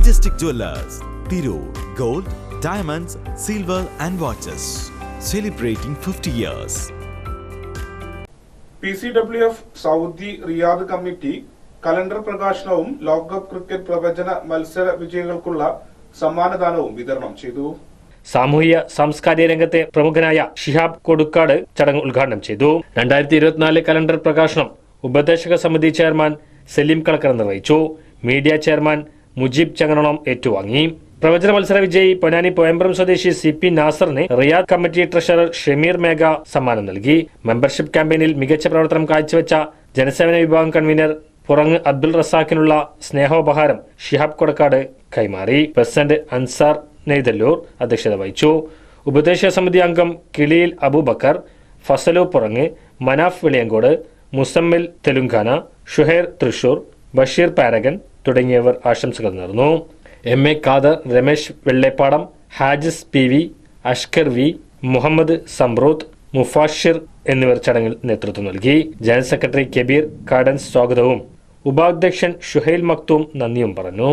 Majestic Jewelers, Tirur Gold, Diamonds, Silver and Watches. Celebrating 50 years. P C W F Saudi Riyadh committee calendar പ്രകാശനവും ലോകകപ്പ് cricket പ്രവചന മത്സര വിജയികൾക്കുള്ള സമ്മാനദാനവും വിതരണം ചെയ്തു സാമൂഹ്യ സാംസ്കാരിക രംഗത്തെ പ്രമുഖനായ ഷിഹാബ് കൊടുക്കാട് ചടങ്ങ് ഉദ്ഘാടനം ചെയ്തു രണ്ടായിരത്തി ഇരുപത്തിനാല് കലണ്ടർ പ്രകാശനം ഉപദേശക സമിതി ചെയർമാൻ സലീം കളക്കർ നിർവഹിച്ചു മീഡിയ ചെയർമാൻ മുജീബ് ചങ്ങനോളം ഏറ്റുവാങ്ങി. പ്രവചന മത്സര വിജയി പൊന്നാനി പോയമ്പ്രം സ്വദേശി C P നാസറിന് Riyadh committee treasurer Shameer Megha സമ്മാനം നൽകി. മെമ്പർഷിപ്പ് ക്യാമ്പയിനിൽ മികച്ച പ്രവർത്തനം കാഴ്ചവെച്ച ജനസേവന വിഭാഗം കൺവീനർ പുറങ്ങ് അബ്ദുൾ റസാഖിനുള്ള സ്നേഹോപഹാരം ഷിഹാബ് കൊടക്കാട് കൈമാറി. പ്രസിഡന്റ് അൻസാർ നെയ്തല്ലൂർ അധ്യക്ഷത വഹിച്ചു. ഉപദേശക സമിതി അംഗം കിളിയിൽ അബൂബക്കർ ഫസലു പുറങ്ങ് മനാഫ് വെളിയങ്കോട് മുസമ്മിൽ തെലുങ്കാന ഷുഹൈർ തൃശൂർ ബഷീർ പാരഗൻ തുടങ്ങിയവർ ആശംസകൾ നേർന്നു. M A Khader Ramesh Vellepadam Hajis P V Ashkar V Muhammad Samrooth Mufashir എന്നിവർ ചടങ്ങിൽ നേതൃത്വം നൽകി. ജനറൽ സെക്രട്ടറി കബീർ കാഡൻ സ്വാഗതവും. ഉപാധ്യക്ഷൻ ഷുഹൈൽ മക്തൂം നന്ദിയും പറഞ്ഞു.